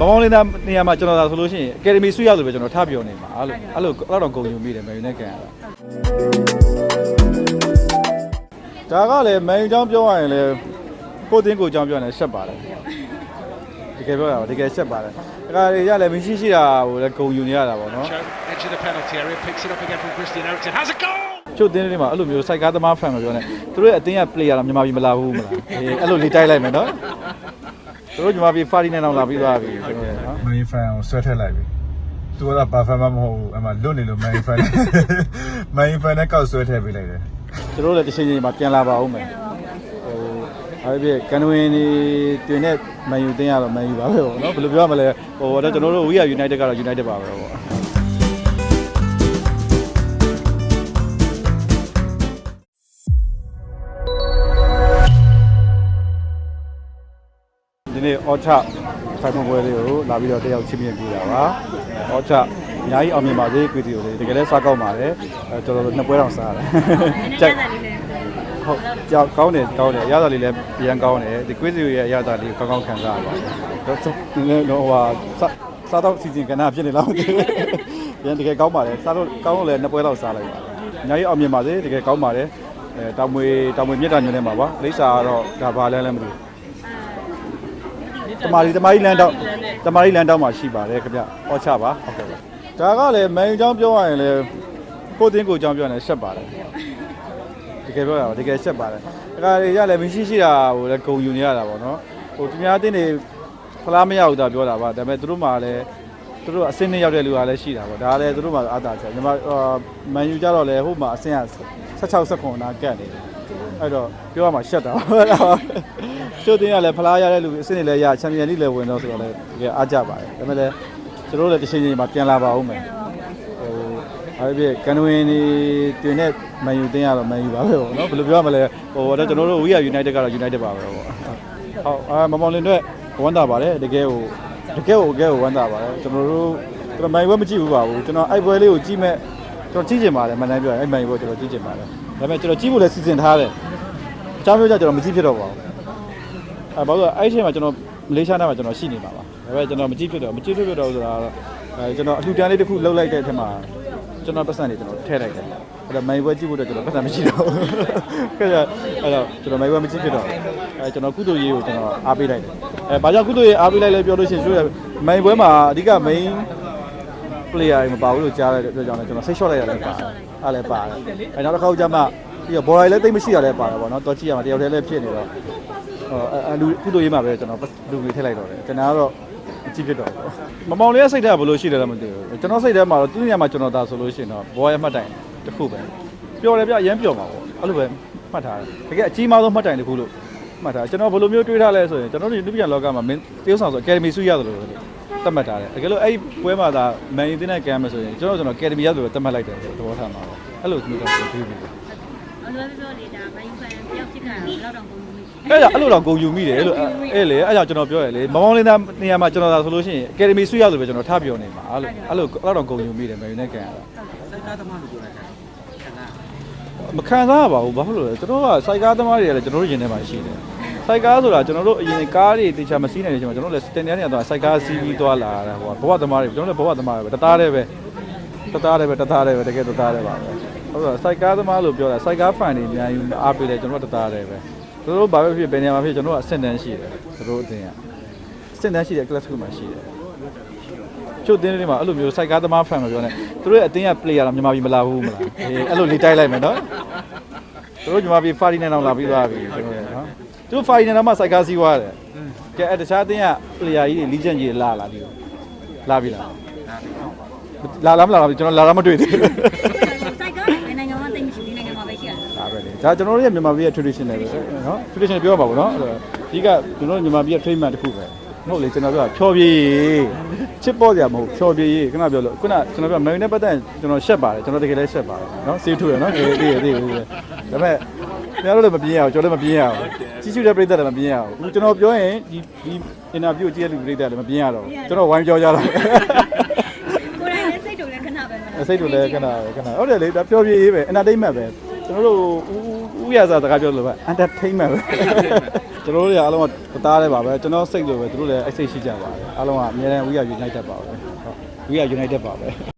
မမောင်းလင်းသားနေရာမှာကျွန်တော်သာဆိုလို့ရှိရင်အကယ်ဒမီဆွေးရဆိုပဲကျွန်တော်ထပြောနေမှာအဲ့လိုအဲ့လိုအဲ့တော့ဂုံယူမိတယ်မယ်ယူနဲ့ကန်ရတာဒါကလည်းမယ်ယူချောင်းပြောရရင်လည်းကိုတင်းကိုချောင်းပြောရင်ရှက်ပါတယ်တကယ်ပြောတာပါတကယ်ရှက်ပါတယ်အဲ့ဒါတွေရလည်းမရှိရှိတာဟိုလည်းဂုံယူနေရတာပေါ့နော် edge of the penalty area picks it up again from Christian Eriksen has a goal ချုပ်တင်းလေးမှာအဲ့လိုမျိုးစိုက်ကားသမားဖန်မပြောနဲ့သူတို့ရဲ့အတင်းရ player တော့မြန်မာပြည်မလာဘူးမလားအဲ့လိုလေးတိုက်လိုက်မယ်နော် တို့မြန်မာပြည်ဖာရီနဲ့တော့လာပြီးသွားပြီကျွန်တော်နော်မင်းဖန်ကိုဆွဲထက်လိုက်ပြီသူကတော့ပါဖန်မမဟုတ်ဘူးအမှလွတ်နေလို့မင်းဖန်မင်းဖန်နဲ့ကောက်ဆွဲထည့်ပေးလိုက်တယ်သူတို့လည်းတစ်ချိန်ချိန်မှာပြန်လာပါဦးမယ်ဟိုအဲ့ဒီကန်ဝင်နေတွင်တဲ့မန်ယူတင်းရတော့မန်ယူပါပဲပေါ့နော်ဘယ်လိုပြောရမလဲဟိုတော့ကျွန်တော်တို့ We Are United ကတော့ United ပါပဲပေါ့ ဒီနေ့အော်ချဖိုင်မပွဲလေးကိုလာပြီးတော့တယောက်ချင်းမြင်ပြတာပါအော်ချအများကြီးအောင်မြင်ပါစေကွေတီကိုလေတကယ်လည်းစားကောင်းပါတယ်အဲကျွန်တော်တို့နှစ်ပွဲတောင်စားရတယ်ကြိုက်ဟုတ်ကြောက်ကောင်းတယ်ကောင်းတယ်အရသာလေးလည်းပြန်ကောင်းတယ်ဒီကွေတီရဲ့အရသာလေးကိုကောင်းကောင်းခံစားရပါတယ်တော့တော့ဟိုဟာစားတော့စီစဉ်ကဏ္ဍဖြစ်နေလားမသိဘူးပြန်တကယ်ကောင်းပါတယ်စားတော့ကောင်းလို့လည်းနှစ်ပွဲတော့စားလိုက်ပါတယ်အများကြီးအောင်မြင်ပါစေတကယ်ကောင်းပါတယ်အဲတောင်မွေတောင်မွေမြတ်တာညွှန်ထဲမှာပါလိပ်စာကတော့ဒါဘာလဲလဲမသိဘူး တမာရီတမာရီလမ်းတောက်တမာရီလမ်းတောက်မှာရှိပါတယ်ခင်ဗျဟောချပါဟုတ်ကဲ့ပါဒါကလည်းမန်ယူကျောင်းပြောရရင်လည်းကိုတင်းကိုကျောင်းပြောရင်ရှက်ပါတယ်တကယ်ပြောရအောင်တကယ်ရှက်ပါတယ်ဒါကလည်းရလည်းမရှိရှိတာဟိုလည်းဂုံယူနေရတာပေါ့နော်ဟိုသူများတင်းတွေဖလားမရဘူးတာပြောတာပါဒါပေမဲ့သူတို့မှလည်းသူတို့အဆင့်နဲ့ရောက်တဲ့လူအားလည်းရှိတာပေါ့ဒါလည်းသူတို့မှအာသာချက်ညီမမန်ယူကြတော့လေဟိုမှာအဆင့်က16 19နာကတ်နေတယ် အဲ့တော့ပြောရမှာရှက်တာပါရှုပ်တင်းကလည်းဖလားရတဲ့လူအစင်းတွေလည်းရချန်ပီယံလိလည်းဝင်တော့ဆိုတော့လည်းတကယ်အားကြပါတယ်ဒါပေမဲ့လည်းသူတို့လည်းတစ်ချိန်ချိန်မှာပြန်လာပါဦးမယ်ဟိုအဲ့ဒီကန်ဝင်နေတွင်တဲ့မန်ယူတင်းရတော့မန်ယူပါပဲပေါ့နော်ဘယ်လိုပြောရမလဲဟိုတော့ကျွန်တော်တို့ We Are United ကတော့ United ပါပဲပေါ့ဟုတ်အာမမောင်လင်တို့ဝမ်းသာပါတယ်တကယ်ဟိုတကယ်ဟိုတကယ်ဟိုဝမ်းသာပါတယ်ကျွန်တော်တို့ကျွန်တော်မန်ယူဘက်မကြည့်ဘူးပါဘူးကျွန်တော်အဲ့ပွဲလေးကိုကြည့်မဲ့ကျွန်တော်ကြည့်ချင်ပါတယ်မန်တိုင်းပြောရင်အဲ့မန်ယူဘက်ကျွန်တော်ကြည့်ချင်ပါတယ် ဒါပေမဲ့ကျွန်တော်ကြည့်ဖို့လည်းစီစဉ်ထားတယ်အကြောင်းမျိုးကြောင့်ကျွန်တော်မကြည့်ဖြစ်တော့ပါဘူးအဲဘာလို့လဲအဲ့ဒီအချိန်မှာကျွန်တော်မလေးရှားနားမှာကျွန်တော်ရှိနေပါပါဒါပေမဲ့ကျွန်တော်မကြည့်ဖြစ်တော့မကြည့်ဖြစ်ဖြစ်တော့ဆိုတာကတော့အဲကျွန်တော်အလှူဒန်းလေးတစ်ခုလှုပ်လိုက်တဲ့အထက်မှာကျွန်တော်ပတ်စံနေကျွန်တော်ထည့်လိုက်တယ်အဲ့တော့မိုင်ဘွဲကြည့်ဖို့တော့ကျွန်တော်ပတ်စံမရှိတော့ဘူးခဲ့ကြအဲ့တော့ကျွန်တော်မိုင်ဘွဲမကြည့်ဖြစ်တော့အဲကျွန်တော်ကုသိုလ်ရေးကိုကျွန်တော်အားပေးလိုက်တယ်အဲဘာကြောင့်ကုသိုလ်ရေးအားပေးလိုက်လဲပြောလို့ရှိရင်ဆိုရမိုင်ဘွဲမှာအဓိက main player တွေမပါဘူးလို့ကြားရတဲ့အတွက်ကြောင့်လည်းကျွန်တော်ဆိတ်လျှော့လိုက်ရတယ်ပါတယ်အားလည်းပါတယ်အဲနောက်တစ်ခါကျမှပြီးတော့ border လည်းတိတ်မရှိရလည်းပါတယ်ပေါ့နော်တော့ကြည့်ရမှာတယောက်တည်းလည်းဖြစ်နေတော့ဟိုအလူကုသိုလ်ရေးမှာပဲကျွန်တော်လူကြီးထည့်လိုက်တော့တယ်ကျွန်တော်ကတော့အကြည့်ဖြစ်တော့ဘူးမမောင်လေးရဲ့စိတ်ထဲကဘယ်လိုရှိတယ်လဲမသိဘူးကျွန်တော်စိတ်ထဲမှာတော့သူ့နေရာမှာကျွန်တော်ဒါဆိုလို့ရှိရင်တော့ဘောရဲ့မှတ်တိုင်တစ်ခုပဲပျော်တယ်ဗျအရင်ပျော်မှာပေါ့အဲ့လိုပဲမှတ်ထားတယ်တကယ်အကြီးမားဆုံးမှတ်တိုင်တစ်ခုလို့မှတ်ထားတယ်ကျွန်တော်ဘယ်လိုမျိုးတွေးထားလဲဆိုရင်ကျွန်တော်တို့လူပြန်လောကမှာမင်းတရုတ်ဆောင်ဆိုအကယ်ဒမီစုရတယ်လို့ သတ်မှတ်ထားတယ်တကယ်လို့အဲ့ဒီပွဲမှာသာမန်ယူတင်းနဲ့ကမ်းမယ်ဆိုရင်ကျွန်တော်ကျွန်တော်အကယ်ဒမီရတယ်လို့သတ်မှတ်လိုက်တယ်ဆိုတော့သဘောထားမှာပေါ့အဲ့လိုမျိုးတော့တွေးပြီးဘယ်လိုပြောနေတာမိုင်းဖန်တယောက်ဖြစ်တာတော့တော့ကုန်ပြီအဲ့ဒါအဲ့လိုတော့ဂုံယူမိတယ်လို့အဲ့လေအဲ့ကြောင့်ကျွန်တော်ပြောရလေမမောင်းလေးသားနေရာမှာကျွန်တော်သာဆိုလို့ရှိရင်အကယ်ဒမီဆွေးရလို့ပဲကျွန်တော်ထားပြောနေမှာအဲ့လိုအဲ့လိုအဲ့တော့ဂုံယူမိတယ်မယ်ယူနဲ့ကန်ရတာစိုက်ကားသမားလို့ပြောတာမခံစားရပါဘူးဘာဖြစ်လို့လဲကျွန်တော်ကစိုက်ကားသမားတွေကလည်းကျွန်တော်တို့ရင်ထဲမှာရှိတယ် စိုက်ကားဆိုတာကျွန်တော်တို့အရင်ကားတွေတေချာမစီးနိုင်တဲ့အချိန်မှာကျွန်တော်တို့လည်းတင်တန်းနေတော့စိုက်ကားစီးပြီးသွားလာတာဟိုဘဝသမားတွေကျွန်တော်လည်းဘဝသမားတွေပဲတသားတည်းပဲတသားတည်းပဲတသားတည်းပဲတကယ်တသားတည်းပါပဲဟုတ်တော့စိုက်ကားသမားလို့ပြောတာစိုက်ကားဖန်တွေအများကြီးအားပေးတယ်ကျွန်တော်တို့တသားတည်းပဲသူတို့ဘာပဲဖြစ်ဘယ်နေရာမှာဖြစ်ကျွန်တော်တို့ကအဆင့်တန်းရှိတယ်သူတို့အတင်းကအဆင့်တန်းရှိတဲ့ class ခုမှရှိတယ်ချုပ်တင်းလေးမှာအဲ့လိုမျိုးစိုက်ကားသမားဖန်မပြောနဲ့သူတို့ရဲ့အတင်းက player တော့မြန်မာပြည်မလာဘူးမလားအေးအဲ့လိုလေးတိုက်လိုက်မယ်နော်သူတို့မြန်မာပြည်ဖာရီနဲ့တော့လာပြီးသွားပြီကျွန်တော်နော် သူတို့ဖာရီနဲ့တော့မှစိုက်ကားစီးသွားတယ်ကဲအဲ့တခြားအတင်းက player ကြီးတွေလီဂျန်ကြီးလာလာပြီးတော့လာပြီလားလာလားမလာလားကျွန်တော်လာတော့မတွေ့သေးဘူးစိုက်ကနိုင်ငံမှာတိတ်မရှိဒီနိုင်ငံမှာပဲရှိရတယ်ဒါပဲလေဒါကျွန်တော်တို့ရဲ့မြန်မာပြည်ရဲ့ traditional ပဲနော် traditional ပြောပါဘောနော်အဲ့တော့ဒီကကျွန်တော်တို့မြန်မာပြည်ရဲ့ trademark တစ်ခုပဲမဟုတ်လေကျွန်တော်ပြောတာဖြောပြေးချစ်ပေါ်ကြမဟုတ်ဖြောပြေးခဏပြောလို့ခုနကျွန်တော်ပြောမယ်နဲ့ပတ်သက်ကျွန်တော်ရှက်ပါတယ်ကျွန်တော်တကယ်လည်းရှက်ပါတယ်နော်စေးထူရနော်အေးအေးအေးဘူးပဲဒါပေမဲ့ ကျွန်တော်တို့လည်းမပြင်းရအောင်ကျွန်တော်လည်းမပြင်းရအောင်ကြီးစုတဲ့ပြည်သက်လည်းမပြင်းရအောင်အခုကျွန်တော်ပြောရင်ဒီဒီ interview ကြည့်ရတဲ့လူပြည်သက်လည်းမပြင်းရတော့ဘူးကျွန်တော်ဝိုင်းပြောကြတော့ကိုယ်တိုင်လည်းစိတ်တူလည်းခဏပဲမလားစိတ်တို့လည်းခဏပဲခဏဟုတ်တယ်လေဒါဖြောပြေးရေးပဲ entertainment ပဲကျွန်တော်တို့ဦးဦးဥရစာစကားပြောလို့ပဲ entertainment ပဲကျွန်တော်တို့တွေအားလုံးကသားတယ်ပါပဲကျွန်တော်စိတ်လိုပဲသူတို့လည်းအစိတ်ရှိကြပါတယ်အားလုံးကအများနဲ့ဥရ United ပါပဲဟုတ်ဥရ United ပါပဲ